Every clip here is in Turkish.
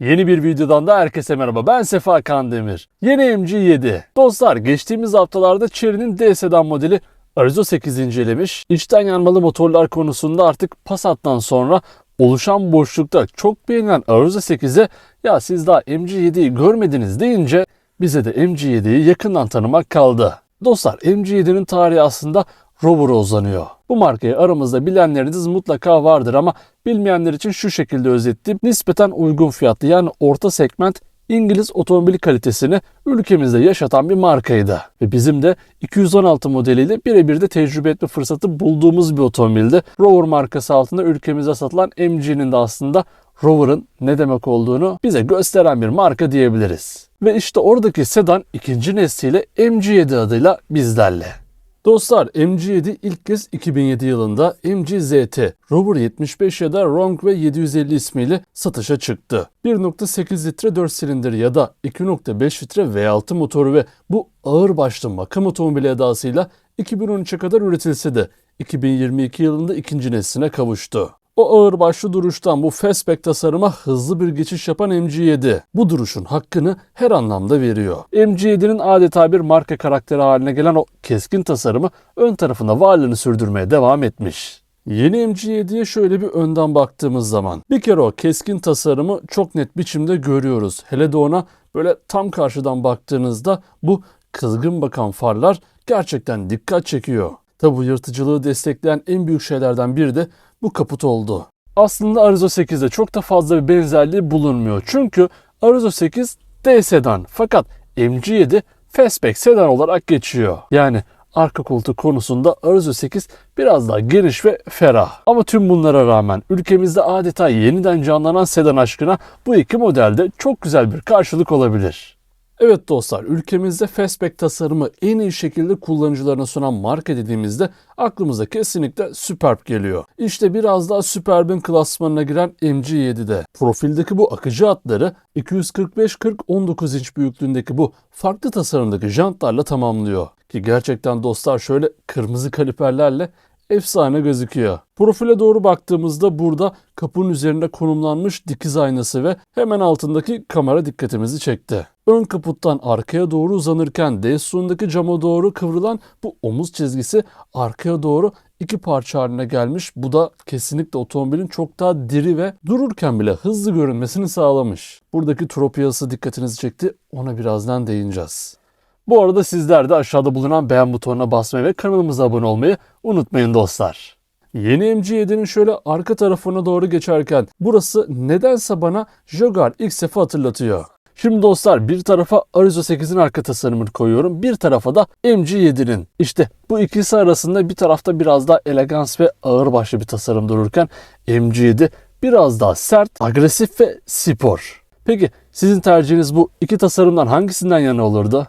Yeni bir videodan da herkese merhaba. Ben Sefa Kandemir. Yeni MG7. Dostlar geçtiğimiz haftalarda Chery'nin D sedan modeli Arizo 8 incelemiş. İçten yanmalı motorlar konusunda artık Passat'tan sonra oluşan boşlukta çok beğenilen Arizo 8'e ya siz daha MG7'yi görmediniz deyince bize de MG7'yi yakından tanımak kaldı. Dostlar MG7'nin tarihi aslında Rover'a uzanıyor. Bu markayı aramızda bilenleriniz mutlaka vardır ama bilmeyenler için şu şekilde özetleyeyim. Nispeten uygun fiyatlı yani orta segment İngiliz otomobil kalitesini ülkemizde yaşatan bir markaydı. Ve bizim de 216 modeliyle birebir de tecrübe etme fırsatı bulduğumuz bir otomobildi. Rover markası altında ülkemizde satılan MG'nin de aslında Rover'ın ne demek olduğunu bize gösteren bir marka diyebiliriz. Ve işte oradaki sedan ikinci nesliyle MG7 adıyla bizlerle. Dostlar MG7 ilk kez 2007 yılında MG ZT, Rover 75 ya da ve 750 ismiyle satışa çıktı. 1.8 litre 4 silindir ya da 2.5 litre V6 motoru ve bu ağır başlı makam otomobili edasıyla 2013'e kadar üretilse de 2022 yılında ikinci nesline kavuştu. O ağır başlı duruştan bu fastback tasarıma hızlı bir geçiş yapan MG7 bu duruşun hakkını her anlamda veriyor. MG7'nin adeta bir marka karakteri haline gelen o keskin tasarımı ön tarafında varlığını sürdürmeye devam etmiş. Yeni MG7'ye şöyle bir önden baktığımız zaman bir kere o keskin tasarımı çok net biçimde görüyoruz. Hele de ona böyle tam karşıdan baktığınızda bu kızgın bakan farlar gerçekten dikkat çekiyor. Tabi bu yırtıcılığı destekleyen en büyük şeylerden biri de bu kaput oldu. Aslında Arizo 8'de çok da fazla bir benzerliği bulunmuyor. Çünkü Arizo 8 D sedan fakat MG7 fastback sedan olarak geçiyor. Yani arka koltuk konusunda Arizo 8 biraz daha geniş ve ferah. Ama tüm bunlara rağmen ülkemizde adeta yeniden canlanan sedan aşkına bu iki modelde çok güzel bir karşılık olabilir. Evet dostlar, ülkemizde fastback tasarımı en iyi şekilde kullanıcılarına sunan marka dediğimizde aklımıza kesinlikle Superb geliyor. İşte biraz daha Superb'in klasmanına giren MG7'de. Profildeki bu akıcı hatları 245-40-19 inç büyüklüğündeki bu farklı tasarımdaki jantlarla tamamlıyor. Ki gerçekten dostlar şöyle kırmızı kaliperlerle efsane gözüküyor. Profile doğru baktığımızda burada kapının üzerinde konumlanmış dikiz aynası ve hemen altındaki kamera dikkatimizi çekti. Ön kaputtan arkaya doğru uzanırken D sütunundaki cama doğru kıvrılan bu omuz çizgisi arkaya doğru iki parça haline gelmiş. Bu da kesinlikle otomobilin çok daha diri ve dururken bile hızlı görünmesini sağlamış. Buradaki tropiyası dikkatinizi çekti. Ona birazdan değineceğiz. Bu arada sizler de aşağıda bulunan beğen butonuna basmayı ve kanalımıza abone olmayı unutmayın dostlar. Yeni MG7'nin şöyle arka tarafına doğru geçerken burası nedense bana Jaguar XF'i hatırlatıyor. Şimdi dostlar bir tarafa Arizo 8'in arka tasarımını koyuyorum. Bir tarafa da MG7'nin. İşte bu ikisi arasında bir tarafta biraz daha elegans ve ağır başlı bir tasarım dururken MG7 biraz daha sert, agresif ve spor. Peki sizin tercihiniz bu iki tasarımdan hangisinden yana olurdu?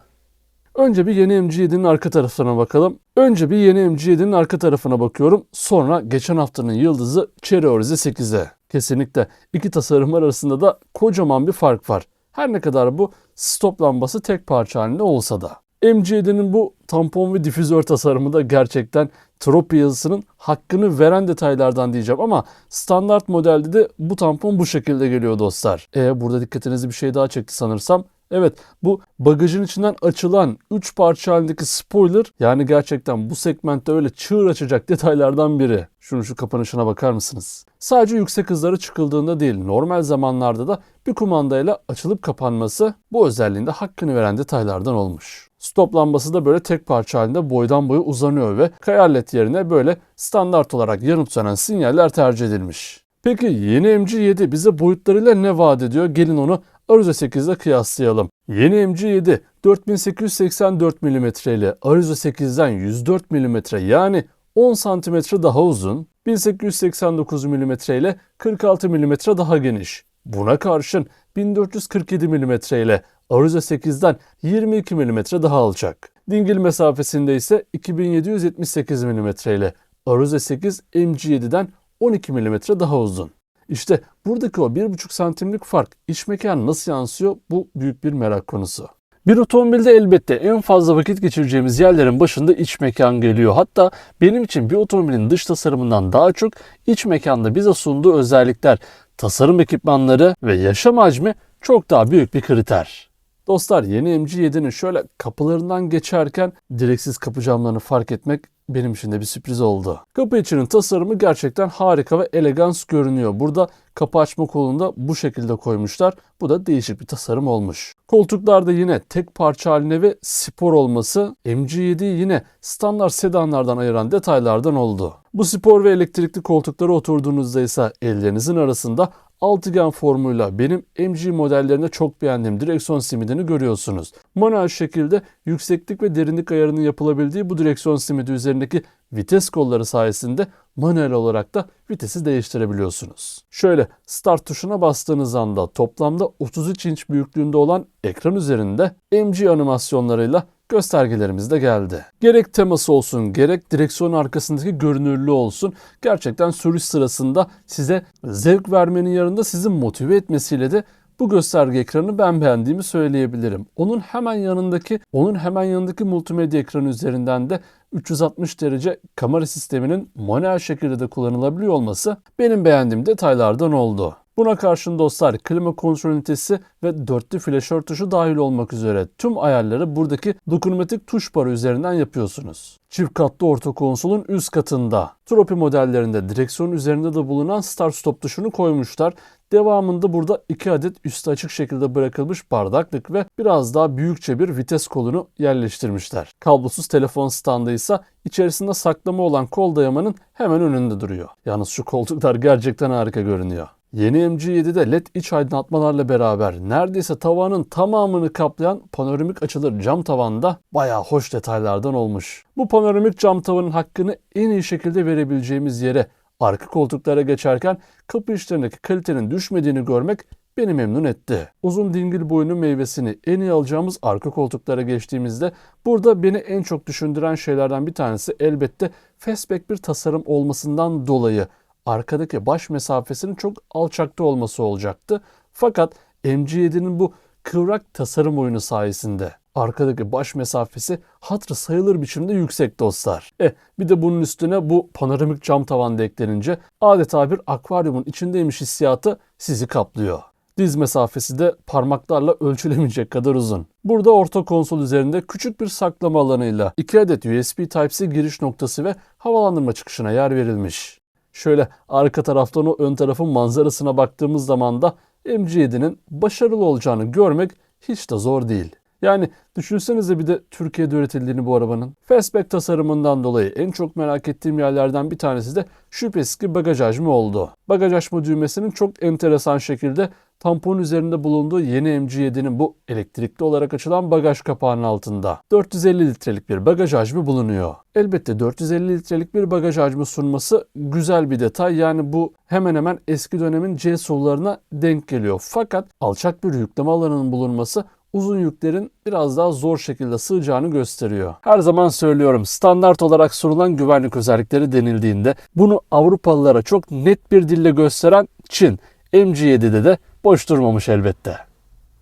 Önce bir yeni MG7'nin arka tarafına bakalım. Önce bir yeni MG7'nin arka tarafına bakıyorum. Sonra geçen haftanın yıldızı Cherry Orize 8'e. Kesinlikle iki tasarım arasında da kocaman bir fark var. Her ne kadar bu stop lambası tek parça halinde olsa da. MG7'nin bu tampon ve difüzör tasarımı da gerçekten Tropi yazısının hakkını veren detaylardan diyeceğim ama standart modelde de bu tampon bu şekilde geliyor dostlar. E burada dikkatinizi bir şey daha çekti sanırsam. Evet bu bagajın içinden açılan 3 parça halindeki spoiler yani gerçekten bu segmentte öyle çığır açacak detaylardan biri. Şunu şu kapanışına bakar mısınız? Sadece yüksek hızlara çıkıldığında değil normal zamanlarda da bir kumandayla açılıp kapanması bu özelliğinde hakkını veren detaylardan olmuş. Stop lambası da böyle tek parça halinde boydan boya uzanıyor ve kayalet yerine böyle standart olarak yanıp sönen sinyaller tercih edilmiş. Peki yeni MG7 bize boyutlarıyla ne vaat ediyor? Gelin onu Arizo 8 ile kıyaslayalım. Yeni MG7 4884 mm ile Arizo 8'den 104 mm yani 10 cm daha uzun, 1889 mm ile 46 mm daha geniş. Buna karşın 1447 mm ile Arizo 8'den 22 mm daha alçak. Dingil mesafesinde ise 2778 mm ile Arizo 8 MG7'den 12 mm daha uzun. İşte buradaki o 1,5 santimlik fark iç mekan nasıl yansıyor bu büyük bir merak konusu. Bir otomobilde elbette en fazla vakit geçireceğimiz yerlerin başında iç mekan geliyor. Hatta benim için bir otomobilin dış tasarımından daha çok iç mekanda bize sunduğu özellikler tasarım ekipmanları ve yaşam hacmi çok daha büyük bir kriter. Dostlar yeni MG7'nin şöyle kapılarından geçerken direksiz kapı camlarını fark etmek benim için de bir sürpriz oldu. Kapı içinin tasarımı gerçekten harika ve elegans görünüyor. Burada kapı açma kolunu da bu şekilde koymuşlar. Bu da değişik bir tasarım olmuş. Koltuklarda yine tek parça haline ve spor olması MG7'yi yine standart sedanlardan ayıran detaylardan oldu. Bu spor ve elektrikli koltuklara oturduğunuzda ise ellerinizin arasında altıgen formuyla benim MG modellerinde çok beğendiğim direksiyon simidini görüyorsunuz. Manuel şekilde yükseklik ve derinlik ayarının yapılabildiği bu direksiyon simidi üzerindeki vites kolları sayesinde manuel olarak da vitesi değiştirebiliyorsunuz. Şöyle start tuşuna bastığınız anda toplamda 33 inç büyüklüğünde olan ekran üzerinde MG animasyonlarıyla göstergelerimiz de geldi. Gerek teması olsun gerek direksiyon arkasındaki görünürlüğü olsun gerçekten sürüş sırasında size zevk vermenin yanında sizi motive etmesiyle de bu gösterge ekranı ben beğendiğimi söyleyebilirim. Onun hemen yanındaki, onun hemen yanındaki multimedya ekranı üzerinden de 360 derece kamera sisteminin manuel şekilde de kullanılabiliyor olması benim beğendiğim detaylardan oldu. Buna karşın dostlar klima kontrol ünitesi ve dörtlü flaşör tuşu dahil olmak üzere tüm ayarları buradaki dokunmatik tuş barı üzerinden yapıyorsunuz. Çift katlı orta konsolun üst katında Tropi modellerinde direksiyon üzerinde de bulunan start stop tuşunu koymuşlar. Devamında burada iki adet üstü açık şekilde bırakılmış bardaklık ve biraz daha büyükçe bir vites kolunu yerleştirmişler. Kablosuz telefon standı ise içerisinde saklama olan kol dayamanın hemen önünde duruyor. Yalnız şu koltuklar gerçekten harika görünüyor. Yeni MG7'de LED iç aydınlatmalarla beraber neredeyse tavanın tamamını kaplayan panoramik açılır cam tavanda bayağı hoş detaylardan olmuş. Bu panoramik cam tavanın hakkını en iyi şekilde verebileceğimiz yere arka koltuklara geçerken kapı içlerindeki kalitenin düşmediğini görmek beni memnun etti. Uzun dingil boyunun meyvesini en iyi alacağımız arka koltuklara geçtiğimizde burada beni en çok düşündüren şeylerden bir tanesi elbette fastback bir tasarım olmasından dolayı arkadaki baş mesafesinin çok alçakta olması olacaktı. Fakat MG7'nin bu kıvrak tasarım oyunu sayesinde arkadaki baş mesafesi hatırı sayılır biçimde yüksek dostlar. E bir de bunun üstüne bu panoramik cam tavan da eklenince adeta bir akvaryumun içindeymiş hissiyatı sizi kaplıyor. Diz mesafesi de parmaklarla ölçülemeyecek kadar uzun. Burada orta konsol üzerinde küçük bir saklama alanıyla 2 adet USB Type-C giriş noktası ve havalandırma çıkışına yer verilmiş. Şöyle arka taraftan o ön tarafın manzarasına baktığımız zaman da MG7'nin başarılı olacağını görmek hiç de zor değil. Yani düşünsenize bir de Türkiye'de üretildiğini bu arabanın. Fastback tasarımından dolayı en çok merak ettiğim yerlerden bir tanesi de şüphesiz ki bagaj hacmi oldu. Bagaj açma düğmesinin çok enteresan şekilde tampon üzerinde bulunduğu yeni MG7'nin bu elektrikli olarak açılan bagaj kapağının altında 450 litrelik bir bagaj hacmi bulunuyor. Elbette 450 litrelik bir bagaj hacmi sunması güzel bir detay. Yani bu hemen hemen eski dönemin C SUV'larına denk geliyor. Fakat alçak bir yükleme alanının bulunması uzun yüklerin biraz daha zor şekilde sığacağını gösteriyor. Her zaman söylüyorum standart olarak sunulan güvenlik özellikleri denildiğinde bunu Avrupalılara çok net bir dille gösteren Çin. MG7'de de boş durmamış elbette.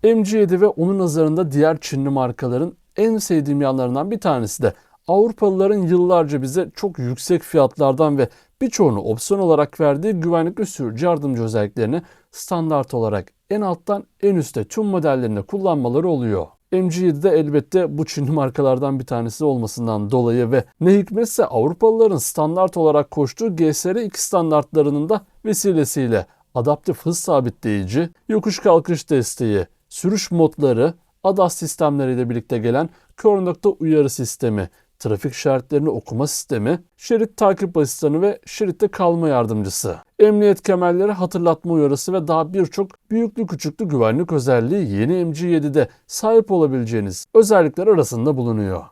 MG7 ve onun nazarında diğer Çinli markaların en sevdiğim yanlarından bir tanesi de Avrupalıların yıllarca bize çok yüksek fiyatlardan ve birçoğunu opsiyon olarak verdiği güvenlik ve sürücü yardımcı özelliklerini standart olarak en alttan en üste tüm modellerinde kullanmaları oluyor. MG7'de elbette bu Çinli markalardan bir tanesi olmasından dolayı ve ne hikmetse Avrupalıların standart olarak koştuğu GSR2 standartlarının da vesilesiyle adaptif hız sabitleyici, yokuş kalkış desteği, sürüş modları, ADAS sistemleriyle birlikte gelen kör nokta uyarı sistemi, trafik işaretlerini okuma sistemi, şerit takip asistanı ve şeritte kalma yardımcısı, emniyet kemerleri hatırlatma uyarısı ve daha birçok büyüklü küçüklü güvenlik özelliği yeni MG7'de sahip olabileceğiniz özellikler arasında bulunuyor.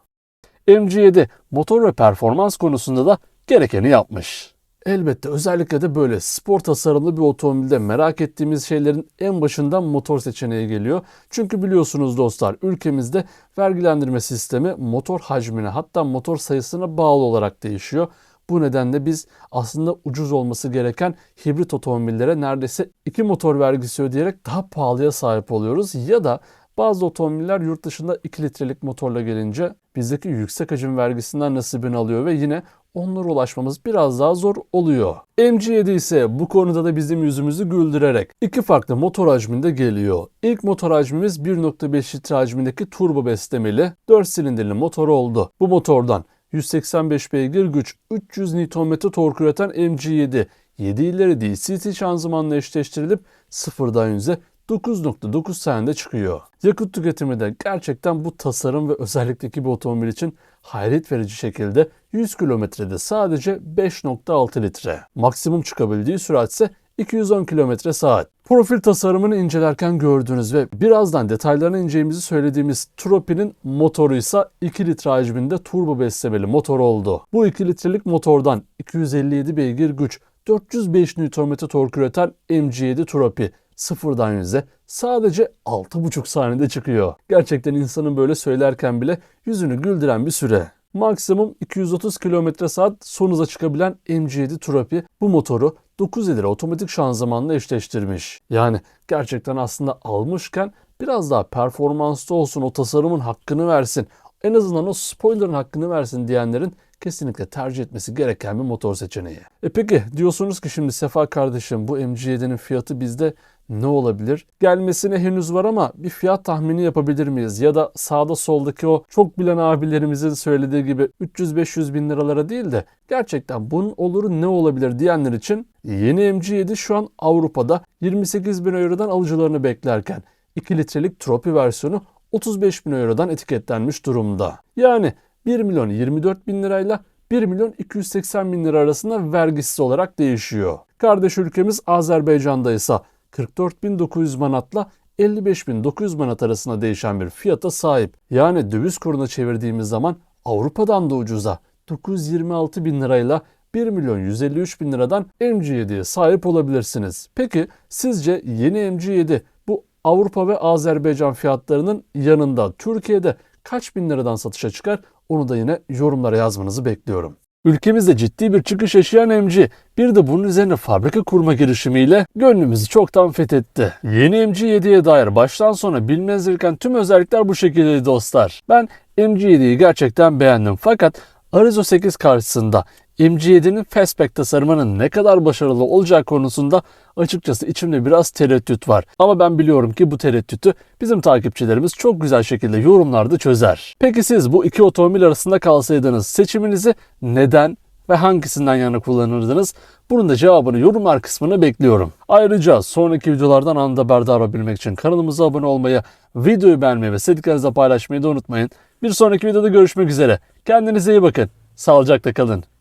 MG7 motor ve performans konusunda da gerekeni yapmış. Elbette özellikle de böyle spor tasarımlı bir otomobilde merak ettiğimiz şeylerin en başından motor seçeneği geliyor. Çünkü biliyorsunuz dostlar ülkemizde vergilendirme sistemi motor hacmine hatta motor sayısına bağlı olarak değişiyor. Bu nedenle biz aslında ucuz olması gereken hibrit otomobillere neredeyse iki motor vergisi ödeyerek daha pahalıya sahip oluyoruz. Ya da bazı otomobiller yurt dışında 2 litrelik motorla gelince bizdeki yüksek hacim vergisinden nasibini alıyor ve yine onlara ulaşmamız biraz daha zor oluyor. MG7 ise bu konuda da bizim yüzümüzü güldürerek iki farklı motor hacminde geliyor. İlk motor hacmimiz 1.5 litre hacmindeki turbo beslemeli 4 silindirli motor oldu. Bu motordan 185 beygir güç, 300 Nm tork üreten MG7 7 ileri DCT şanzımanla eşleştirilip sıfırdan 100'e 9.9 saniyede çıkıyor. Yakıt tüketimi de gerçekten bu tasarım ve özellikteki bir otomobil için hayret verici şekilde 100 kilometrede sadece 5.6 litre. Maksimum çıkabildiği sürat ise 210 km saat. Profil tasarımını incelerken gördüğünüz ve birazdan detaylarını ineceğimizi söylediğimiz Tropi'nin motoru ise 2 litre hacminde turbo beslemeli motor oldu. Bu 2 litrelik motordan 257 beygir güç, 405 Nm tork üreten MG7 Tropi sıfırdan yüze sadece 6,5 saniyede çıkıyor. Gerçekten insanın böyle söylerken bile yüzünü güldüren bir süre. Maksimum 230 km saat son hıza çıkabilen MG7 Tropi bu motoru 9 ileri otomatik şanzımanla eşleştirmiş. Yani gerçekten aslında almışken biraz daha performanslı olsun o tasarımın hakkını versin. En azından o spoiler'ın hakkını versin diyenlerin kesinlikle tercih etmesi gereken bir motor seçeneği. E peki diyorsunuz ki şimdi Sefa kardeşim bu MG7'nin fiyatı bizde ne olabilir? Gelmesine henüz var ama bir fiyat tahmini yapabilir miyiz? Ya da sağda soldaki o çok bilen abilerimizin söylediği gibi 300-500 bin liralara değil de gerçekten bunun oluru ne olabilir diyenler için yeni MG7 şu an Avrupa'da 28 bin eurodan alıcılarını beklerken 2 litrelik Tropi versiyonu 35 bin eurodan etiketlenmiş durumda. Yani 1 milyon 24 bin lirayla 1 milyon 280 bin lira arasında vergisiz olarak değişiyor. Kardeş ülkemiz Azerbaycan'da ise 44.900 manatla 55.900 manat arasında değişen bir fiyata sahip. Yani döviz kuruna çevirdiğimiz zaman Avrupa'dan da ucuza 926 bin lirayla 1 milyon 153 bin liradan MG7'ye sahip olabilirsiniz. Peki sizce yeni MG7 bu Avrupa ve Azerbaycan fiyatlarının yanında Türkiye'de kaç bin liradan satışa çıkar? Onu da yine yorumlara yazmanızı bekliyorum. Ülkemizde ciddi bir çıkış yaşayan MG bir de bunun üzerine fabrika kurma girişimiyle gönlümüzü çoktan fethetti. Yeni MG7'ye dair baştan sona bilmeniz gereken tüm özellikler bu şekilde dostlar. Ben MG7'yi gerçekten beğendim fakat Arizo 8 karşısında MG7'nin fastback tasarımının ne kadar başarılı olacağı konusunda açıkçası içimde biraz tereddüt var. Ama ben biliyorum ki bu tereddütü bizim takipçilerimiz çok güzel şekilde yorumlarda çözer. Peki siz bu iki otomobil arasında kalsaydınız seçiminizi neden ve hangisinden yana kullanırdınız? Bunun da cevabını yorumlar kısmına bekliyorum. Ayrıca sonraki videolardan anında haberdar olabilmek için kanalımıza abone olmayı, videoyu beğenmeyi ve sevdiklerinizle paylaşmayı da unutmayın. Bir sonraki videoda görüşmek üzere. Kendinize iyi bakın. Sağlıcakla kalın.